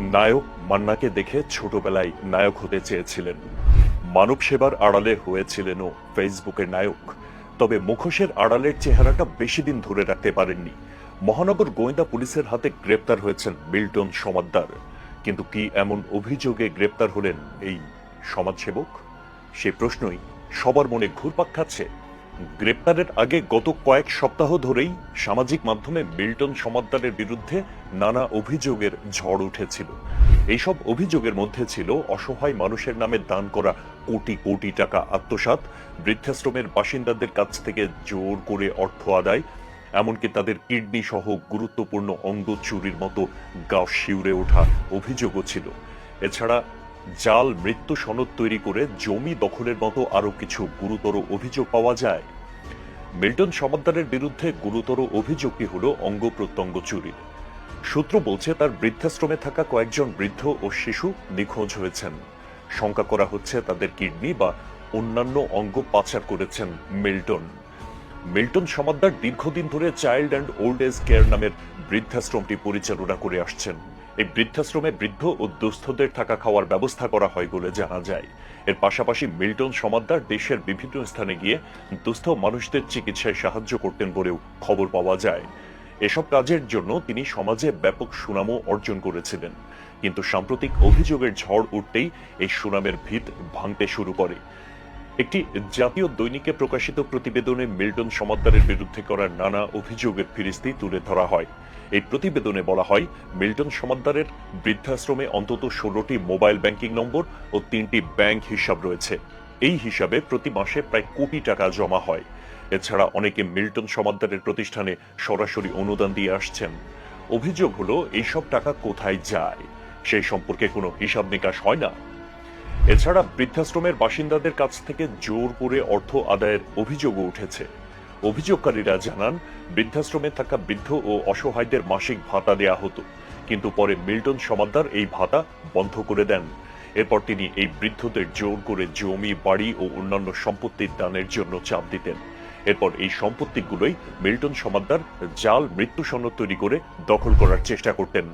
নায়ক মান্নাকে দেখে ছোটবেলায় নায়ক হতে চেয়েছিলেন। মানব সেবার আড়ালে হয়েছিলেনও ফেসবুকের নায়ক। তবে মুখোশের আড়ালের চেহারাটা বেশি দিন ধরে রাখতে পারেননি। মহানগর গোয়েন্দা পুলিশের হাতে গ্রেপ্তার হয়েছেন মিল্টন সমাদ্দার। কিন্তু কি এমন অভিযোগে গ্রেপ্তার হলেন এই সমাজসেবক? সে প্রশ্নই সবার মনে ঘুরপাক খাচ্ছে। গ্রেপ্তারের আগে গত কয়েক সপ্তাহ ধরেই সামাজিক মাধ্যমে মিল্টন সমাদ্দারের বিরুদ্ধে নানা অভিযোগের ঝড় উঠেছিল। এইসব অভিযোগের মধ্যে ছিল অসহায় মানুষের নামে দান করা কোটি কোটি টাকা আত্মসাৎ, বৃদ্ধাশ্রমের বাসিন্দাদের কাছ থেকে জোর করে অর্থ আদায়, এমনকি তাদের কিডনি সহ গুরুত্বপূর্ণ অঙ্গ চুরির মতো গা শিউরে ওঠা অভিযোগও ছিল। এছাড়া জাল মৃত্যু সনদ তৈরি করে জমি দখলের মতো আরও কিছু গুরুতর অভিযোগ পাওয়া যায়। মিল্টন সমাদ্দারের বিরুদ্ধে গুরুতর অভিযোগটি হল অঙ্গ প্রত্যঙ্গ চুরির সূত্র বলছে, তার বৃদ্ধাশ্রমে থাকা কয়েকজন বৃদ্ধ ও শিশু নিখোঁজ হয়েছেন। শঙ্কা করা হচ্ছে তাদের কিডনি বা অন্যান্য অঙ্গ পাচার করেছেন মিল্টন। মিল্টন সমাদ্দার দীর্ঘদিন ধরে child and old age care নামের বৃদ্ধাশ্রমটি পরিচালনা করে আসছেন। এই বৃদ্ধাশ্রমে বৃদ্ধ ও দুস্থদের থাকা খাওয়ার ব্যবস্থা করা হয় বলে জানা যায়। এর পাশাপাশি মিল্টন সমাদ্দার দেশের বিভিন্ন স্থানে গিয়ে দুস্থ মানুষদের চিকিৎসায় সাহায্য করতেন বলেও খবর পাওয়া যায়। এসব কাজের জন্য তিনি সমাজে ব্যাপক সুনামও অর্জন করেছিলেন। কিন্তু সাম্প্রতিক অভিযোগের ঝড় উঠতেই এই সুনামের ভিত ভাঙতে শুরু করে। একটি জাতীয় দৈনিকে প্রকাশিত প্রতিবেদনে মিল্টন সমাদ্দারের বিরুদ্ধে করা নানা অভিযোগের ফিরিস্তি তুলে ধরা হয়। এই প্রতিবেদনে বলা হয়, মিল্টন সমাদ্দারের বৃদ্ধাশ্রমে অন্তত ষোলোটি মোবাইল ব্যাংকিং নম্বর ও তিনটি ব্যাংক হিসাব রয়েছে। এই হিসাবে প্রতি মাসে প্রায় কোটি টাকা জমা হয়। এছাড়া অনেকে মিল্টন সমাদ্দারের প্রতিষ্ঠানে সরাসরি অনুদান দিয়ে আসছেন। অভিযোগ হলো, এইসব টাকা কোথায় যায়? সেই সম্পর্কে কোনো হিসাব নিকাশ হয় না। এছাড়া বৃদ্ধাশ্রমের বাসিন্দাদের কাছ থেকে জোর করে অর্থ আদায়ের অভিযোগও উঠেছে। অভিযোগকারীরা জানান, বৃদ্ধাশ্রমে থাকা বৃদ্ধ ও অসহায়দের মাসিক ভাতা দেয়া হতো, কিন্তু পরে মিল্টন সমাদ্দার এই ভাতা বন্ধ করে দেন। এরপর তিনি এই বৃদ্ধদের জোর করে জমি, বাড়ি ও অন্যান্য সম্পত্তির দানের জন্য চাপ দিতেন। এরপর এই সম্পত্তিগুলোই মিল্টন সমাদ্দার জাল মৃত্যু সনদ তৈরি করে দখল করার চেষ্টা করতেন।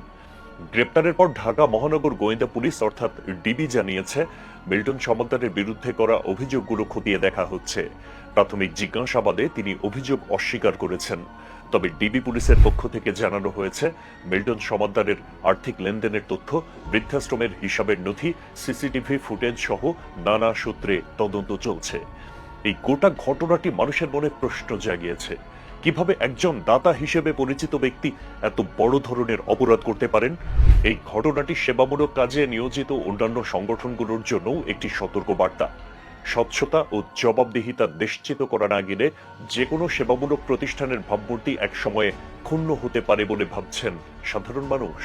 গ্রেপ্তারের পর ঢাকা মহানগর গোয়েন্দা পুলিশ অর্থাৎ ডিবি জানিয়েছে, মিল্টন সমাদ্দারের বিরুদ্ধে করা অভিযোগগুলো খতিয়ে দেখা হচ্ছে। প্রাথমিক জিজ্ঞাসাবাদে তিনি অভিযোগ অস্বীকার করেছেন। তবে ডিবি পুলিশের পক্ষ থেকে জানানো হয়েছে, মিল্টন সমাদ্দারের আর্থিক লেনদেনের তথ্য, বৃদ্ধাশ্রমের হিসাবের নথি, সিসিটিভি ফুটেজ সহ নানা সূত্রে তদন্ত চলছে। এই গোটা ঘটনাটি মানুষের মনে প্রশ্ন জাগিয়েছে। কীভাবে একজন দাতা হিসেবে পরিচিত ব্যক্তি এত বড় ধরনের অপরাধ করতে পারেন? এই ঘটনাটি সেবামূলক কাজে নিয়োজিত অন্যান্য সংগঠনগুলোর জন্য একটি সতর্ক বার্তা স্বচ্ছতা ও জবাবদিহিতা নিশ্চিত করা না গেলে যে কোনো সেবামূলক প্রতিষ্ঠানের ভাবমূর্তি একসময়ে ক্ষুণ্ণ হতে পারে বলে ভাবছেন সাধারণ মানুষ।